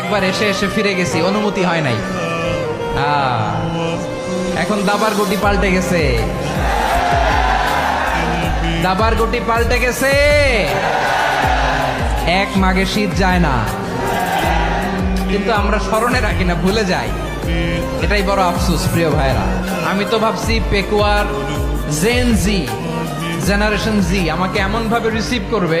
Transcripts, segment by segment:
একবার এসে এসে ফিরে গেছি, অনুমতি হয় নাই। এখন দাবার গুটি পাল্টে গেছে। দাবার গুটি পাল্টে গেছে। এক মাগে শীত যায় না। কিন্তু আমরা স্মরণে রাখি না, ভুলে যাই। এটাই বড় আফসোস, প্রিয় ভাইরা আমি তো ভাবছি পেকুয়ার জেন জি জেনারেশন জি আমাকে এমন ভাবে রিসিভ করবে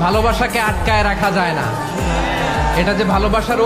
ভালোবাসাকে আটকায় রাখা যায় না। এটা যে ভালোবাসার